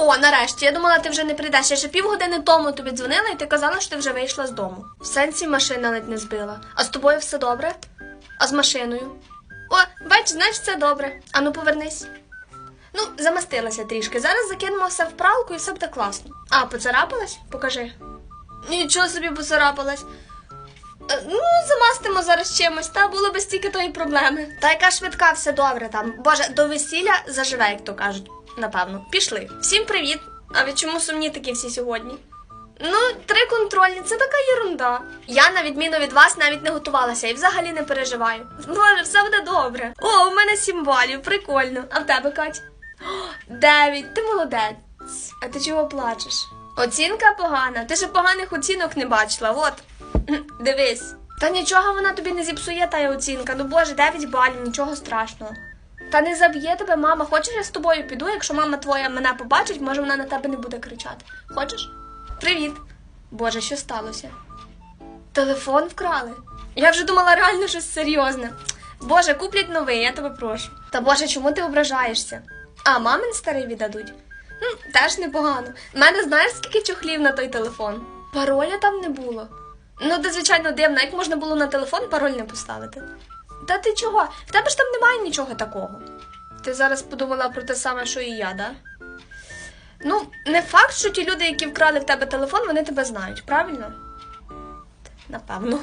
О, нарешті, я думала, ти вже не прийдеш. Я ще півгодини тому тобі дзвонила, і ти казала, що ти вже вийшла з дому. В сенсі машина ледь не збила. А з тобою все добре? А з машиною? О, бач, значить, все добре. Ану, повернись. Ну, замастилася трішки. Зараз закинемо все в пралку і все буде класно. А, поцарапалась? Покажи. Нічого собі поцарапалась. Е, Ну, замастимо зараз чимось, та було без тільки тої проблеми. Та яка швидка, все добре там. Боже, до весілля заживе, як то кажуть. Напевно. Пішли. Всім привіт. А ви чому сумні такі всі сьогодні? Ну, три контрольні, це така єрунда. Я, на відміну від вас, навіть не готувалася і взагалі не переживаю. Боже, все буде добре. О, у мене сім балів, прикольно. А в тебе, Кать? О, Дев'ять, ти молодець. А ти чого плачеш? Оцінка погана. Ти ще поганих оцінок не бачила. От. Дивись. Та нічого вона тобі не зіпсує, та й оцінка. Ну боже, 9 балів, нічого страшного. Та не заб'є тебе мама. Хочеш, я з тобою піду, якщо мама твоя мене побачить, може вона на тебе не буде кричати. Хочеш? Привіт. Боже, що сталося? Телефон вкрали. Я вже думала реально щось серйозне. Боже, куплять новий, я тебе прошу. Та боже, чому ти ображаєшся? А, мамин старий віддадуть. Ну, теж непогано. У мене знаєш, скільки чохлів на той телефон? Пароля там не було. Ну, це, звичайно, дивно, як можна було на телефон пароль не поставити. Та ти чого? В тебе ж там немає нічого такого. Ти зараз подумала про те саме, що і я, да? Ну, не факт, що ті люди, які вкрали в тебе телефон, вони тебе знають, правильно? Напевно.